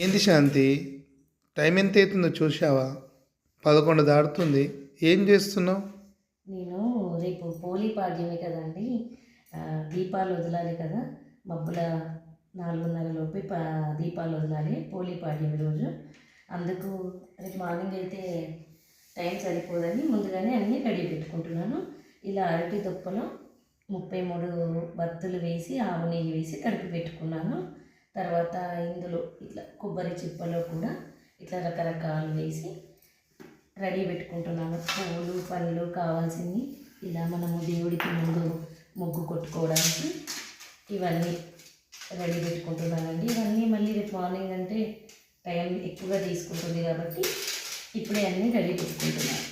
ఏంది శాంతి? టైం ఎంత అవుతుందో చూసావా పదకొండు దాటుతుంది. ఏం చేస్తున్నావు? నేను రేపు పోలీ పాడ్యమే కదండి. దీపాలు వదలాలి కదా. మబ్బుల నాలుగున్నర లోపే పా దీపాలు వదలాలి. పోలీ పాడ్యం రోజు. అందుకు రేపు మార్నింగ్ అయితే టైం సరిపోదని ముందుగానే అన్నీ రెడీ పెట్టుకుంటున్నాను. ఇలా అరటి దుప్పలో ముప్పై మూడు బత్తులు వేసి ఆవు నెయ్యి వేసి తడిపి పెట్టుకున్నాను. తర్వాత ఇందులో ఇట్లా కొబ్బరి చిప్పలో కూడా ఇట్లా రకరకాలు వేసి రెడీ పెట్టుకుంటున్నాను. పువ్వులు పళ్ళు కావాల్సింది ఇలా మనము దేవుడికి ముందు ముగ్గు కొట్టుకోవడానికి ఇవన్నీ రెడీ పెట్టుకుంటున్నానండి. ఇవన్నీ మళ్ళీ రేపు మార్నింగ్ అంటే టైం ఎక్కువగా తీసుకుంటుంది కాబట్టి ఇప్పుడే అన్నీ రెడీ పెట్టుకుంటున్నాను.